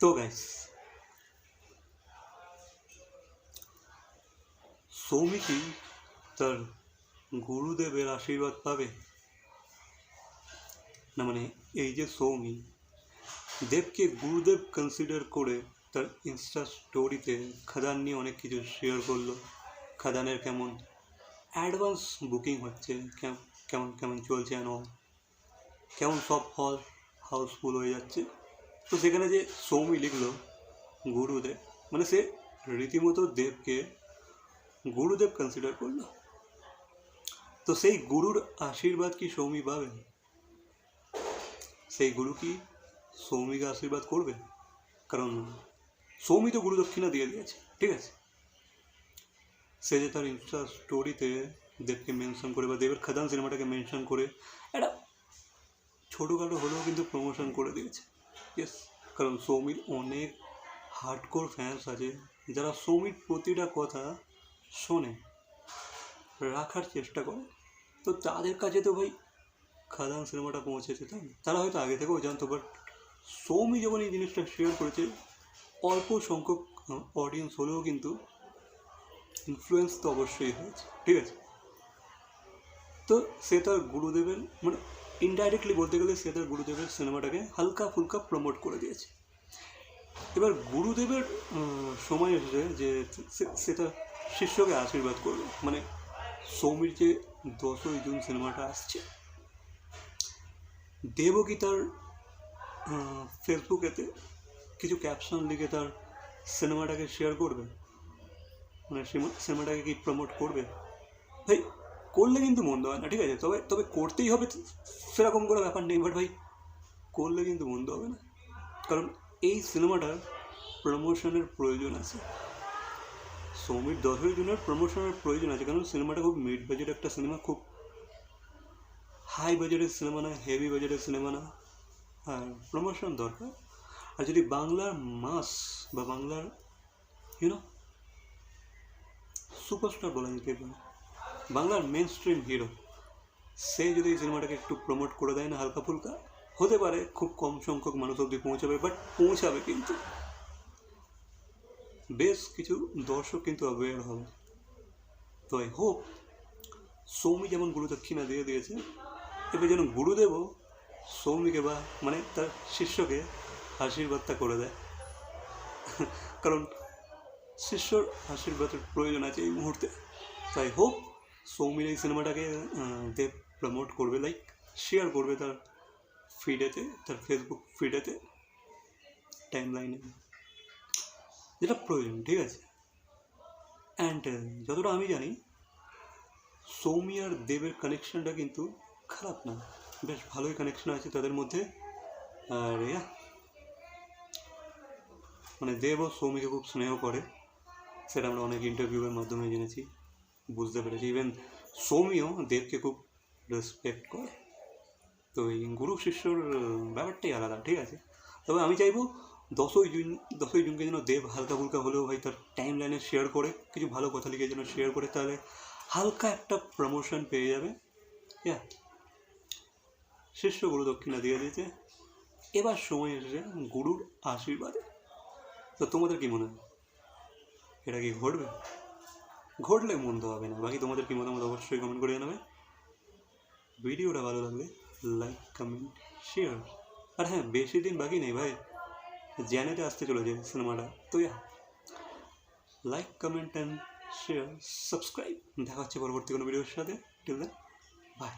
তো গাইস সৌমি কি তার গুরুদেবের আশীর্বাদ পাবে না মানে এই যে সৌমি দেবকে গুরুদেব কনসিডার করে তার ইনস্টা স্টোরিতে খাদান নিয়ে অনেক কিছু শেয়ার করল খাদানের কেমন অ্যাডভান্স বুকিং হচ্ছে কেম- কেমন কেমন চলছে যেন কেমন সব হল হাউসফুল হয়ে যাচ্ছে তো সেখানে যে সৌমি লিখলো গুরুদেব মানে সে রীতিমতো দেবকে গুরুদেব কনসিডার করল। তো সেই গুরুর আশীর্বাদ কি সৌমি পাবে? সেই গুরু কি সৌমিকে আশীর্বাদ করবে? কারণ সৌমি তো গুরু দক্ষিণা দিয়ে দিয়েছে, ঠিক আছে? সে যে তার ইনস্টা স্টোরিতে দেবকে মেনশন করে বা দেবের খাদান সিনেমাটাকে মেনশন করে একটা ছোটোখাটো হলেও কিন্তু প্রমোশন করে দিয়েছে। ইয়েস কারণ সৌমির অনেক হার্ডকোর ফ্যান্স আছে। যারা সৌমির প্রতিটা কথা শোনে, রাখার চেষ্টা করে। তো তাদের কাছে তো ভাই খাদান সিনেমাটা পৌঁছেছে, তাই? তারা হয়তো আগে থেকেও জানতো বাট সৌমি যখন এই জিনিসটা শেয়ার করেছে, অল্প সংখ্যক অডিয়েন্স হলেও কিন্তু ইনফ্লুয়েন্স তো অবশ্যই হয়েছে, ঠিক আছে? তো সে তার গুরুদেবের মানে ইনডাইরেক্টলি বলতে গেলে সে তার গুরুদেবের সিনেমাটাকে হালকা ফুলকা প্রমোট করে দিয়েছে। এবার গুরুদেবের সময় এসেছে যে সে- তার শিষ্যকে আশীর্বাদ করবে। মানে সৌমির যে দশই জুন সিনেমাটা আসছে দেবও কি তার ফেসবুকেতে কিছু ক্যাপশন লিখে তার সিনেমাটাকে শেয়ার করবে। মানে সিনেমাটাকে কি প্রমোট করবে? ভাই করলে কিন্তু মন্দ হয় না, ঠিক আছে? তবে তবে করতেই হবে সেরকম কোনো ব্যাপার নেই বাট ভাই, করলে কিন্তু মন্দ হবে না। কারণ এই সিনেমাটার প্রমোশনের প্রয়োজন আছে। সৌমির দশই জনের প্রমোশনের প্রয়োজন আছে, কারণ সিনেমাটা খুব মিড বাজেট একটা সিনেমা, খুব হাই বাজেটের সিনেমা না হেভি বাজেটের সিনেমা না। আর প্রমোশন দরকার। আর যদি বাংলার মাস বা বাংলার ইউনো সুপারস্টার বলা যেতে পারে বাংলার মেন স্ট্রিম হিরো সে যদি এই সিনেমাটাকে একটু প্রমোট করে দেয় না হালকা ফুলকা, হতে পারে খুব কম সংখ্যক মানুষ অবধি পৌঁছাবে বাট পৌঁছাবে কিন্তু। বেশ কিছু দর্শক কিন্তু অ্যাওয়ার হবে। তো আই হোপ সৌমি যেমন গুরু দক্ষিণা দিয়ে দিয়েছে, এবার যেন গুরুদেবও সৌমিকে বা মানে তার শিষ্যকে আশীর্বাদটা করে দেয়। কারণ শিষ্যর আশীর্বাদের প্রয়োজন আছে এই মুহূর্তে। তাই হোপ সৌমির এই সিনেমাটাকে দেব প্রমোট করবে লাইক শেয়ার করবে তার ফিডেতে তার ফেসবুক ফিডেতে টাইম লাইনে যেটা প্রয়োজন, ঠিক আছে? অ্যান্ড যতটা আমি জানি, সৌমি আর দেবের কানেকশনটা কিন্তু খারাপ না। বেশ ভালোই কানেকশন আছে তাদের মধ্যে। আর, ইয়া মানে দেব ও সৌমিকে খুব স্নেহ করে। সেটা আমরা অনেক ইন্টারভিউয়ের মাধ্যমে জেনেছি। বুঝতে পেরেছি। ইভেন সৌমিও দেবকে খুব রেসপেক্ট করে। তো এই গুরু শিষ্যর ব্যাপারটাই আলাদা, ঠিক আছে? তবে আমি চাইব দশই জুন, দশই জুনকে যেন দেব হালকা ফুলকা হলেও ভাই তার টাইম লাইনে শেয়ার করে, কিছু ভালো কথা লিখে যেন শেয়ার করে, তাহলে হালকা একটা প্রমোশন পেয়ে যাবে। হ্যাঁ শিষ্য গুরু দক্ষিণা দিয়ে দিয়েছে। এবার সময় এসেছে গুরুর আশীর্বাদে। তো তোমাদের কি মনে হয়? এটা কি ঘটবে? ঘটলে মন্দ হবে না। বাকি তোমাদের কি মতামত অবশ্যই কমেন্ট করে জানাবে। ভিডিওটা ভালো লাগলে লাইক কমেন্ট শেয়ার আর হ্যাঁ বেশি দিন বাকি নেই ভাই। জ্যানেতে আসতে চলেছে সিনেমাটা তো yeah like comment and share subscribe দেখা হচ্ছে পরবর্তী কোনো ভিডিওর সাথে। Till then by